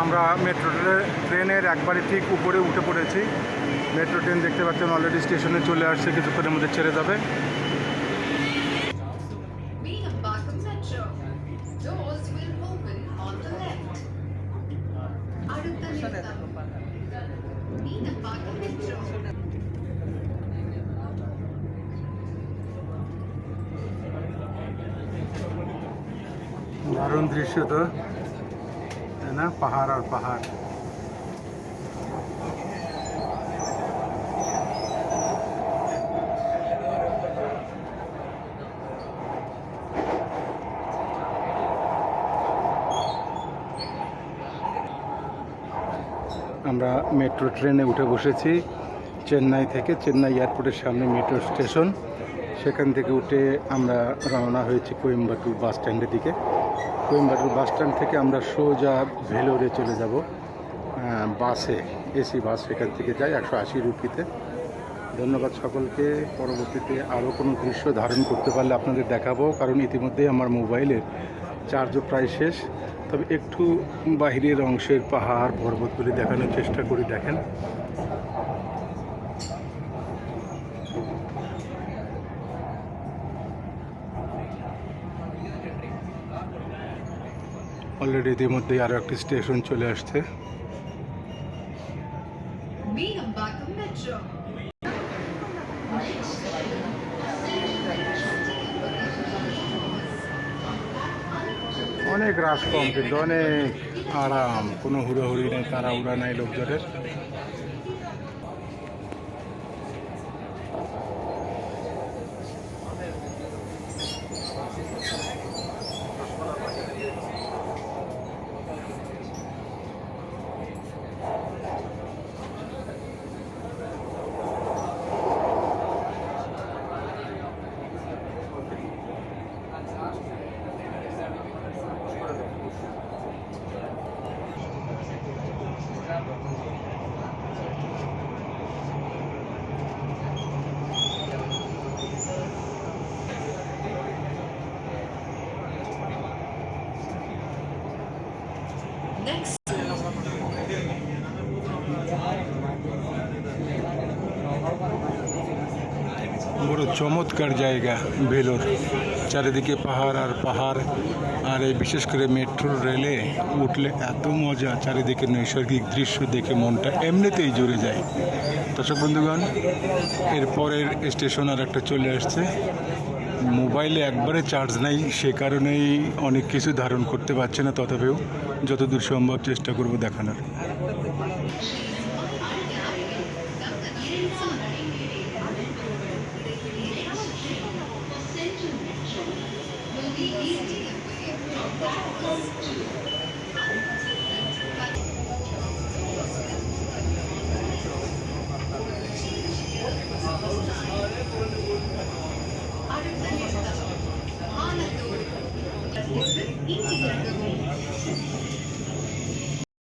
আমরা মেট্রো ট্রেনের একবারে ঠিক উপরে উঠে পড়েছি। মেট্রো ট্রেন দেখতে পাচ্ছেন অলরেডি স্টেশনে চলে আসছে, কিছুক্ষণের মধ্যে ছেড়ে যাবে। দারুণ দৃশ্য তো। তাই না? পাহাড় আর পাহাড়। আমরা মেট্রো ট্রেনে উঠে বসেছি চেন্নাই থেকে, চেন্নাই এয়ারপোর্টের সামনে মেট্রো স্টেশন। সেখান থেকে উঠে আমরা রওনা হয়েছি কোয়েম্বাটুর বাস স্ট্যান্ডের দিকে। কোয়েম্বাটুর বাস স্ট্যান্ড থেকে আমরা সোজা ভেলোরে চলে যাব বাসে, এসি বাস সেখান থেকে যাই একশো আশি রুপিতে। ধন্যবাদ সকলকে, পরবর্তীতে আরও কোনো দৃশ্য ধারণ করতে পারলে আপনাদের দেখাবো, কারণ ইতিমধ্যেই আমার মোবাইলের চার্জও প্রায় শেষ। তবে একটু বাহিরের অংশের পাহাড়, পর্বতগুলি দেখানোর চেষ্টা করি দেখেন। অলরেডি ইতিমধ্যেই আরও একটি স্টেশন চলে আসছে। অনেক রাশ কম কিন্তু অনেক আরাম। কোনো হুড়োহুড়ি নেই তারা উড়া নাই লোকজনের। Next. বড় চমৎকার জায়গা, ভেলোর। চারিদিকে পাহাড় আর পাহাড়, আর এই বিশেষ করে মেট্রো রেলে উঠলে এত মজা, চারিদিকে নৈসর্গিক দৃশ্য দেখে মনটা এমনিতেই জুড়ে যায়। দর্শক বন্ধুগণ এরপরের স্টেশন আর একটা চলে আসছে। মোবাইলে একবারে চার্জ নাই, সে কারণেই অনেক কিছু ধারণ করতে পারছে না, তথাপিও যতদূর সম্ভব চেষ্টা করব দেখানোর